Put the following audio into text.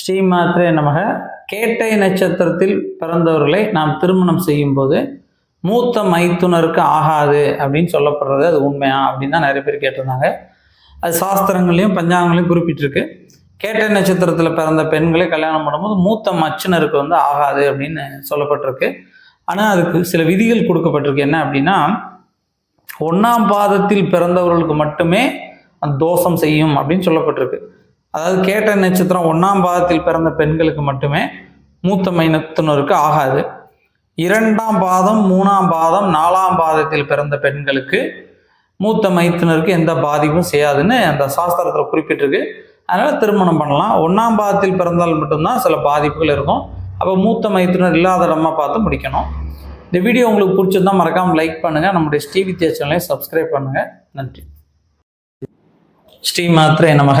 ஸ்ரீமாத்ரே நமக. கேட்டை நட்சத்திரத்தில் பிறந்தவர்களை நாம் திருமணம் செய்யும்போது மூத்த மைத்துனருக்கு ஆகாது அப்படின்னு சொல்லப்படுறது அது உண்மையா அப்படின்னு தான் நிறைய பேர் கேட்டிருந்தாங்க. அது சாஸ்திரங்களையும் பஞ்சாங்களையும் குறிப்பிட்டிருக்கு. கேட்டை நட்சத்திரத்தில் பிறந்த பெண்களை கல்யாணம் பண்ணும்போது மூத்த மச்சினருக்கு வந்து ஆகாது அப்படின்னு சொல்லப்பட்டிருக்கு. ஆனால் அதுக்கு சில விதிகள் கொடுக்கப்பட்டிருக்கு. என்ன அப்படின்னா ஒன்றாம் பாதத்தில் பிறந்தவர்களுக்கு மட்டுமே அந்த தோஷம் செய்யும் அப்படின்னு சொல்லப்பட்டிருக்கு. அதாவது கேட்ட நட்சத்திரம் ஒன்றாம் பாதத்தில் பிறந்த பெண்களுக்கு மட்டுமே மூத்த மைனத்தினருக்கு ஆகாது. இரண்டாம் பாதம் மூணாம் பாதம் நாலாம் பாதத்தில் பிறந்த பெண்களுக்கு மூத்த மைத்தினருக்கு எந்த பாதிப்பும் செய்யாதுன்னு அந்த சாஸ்திரத்தில் குறிப்பிட்டிருக்கு. அதனால் திருமணம் பண்ணலாம். ஒன்றாம் பாதத்தில் பிறந்தால் மட்டும்தான் சில பாதிப்புகள் இருக்கும். அப்போ மூத்த மைத்தினர் இல்லாத இடமா பார்த்து முடிக்கணும். இந்த வீடியோ உங்களுக்கு பிடிச்சிருந்தா மறக்காமல் லைக் பண்ணுங்கள் நம்முடைய ஸ்ரீ வித்யா சேனலையும் சப்ஸ்கிரைப் பண்ணுங்கள் நன்றி. ஸ்ரீ மாத்திரை நமக.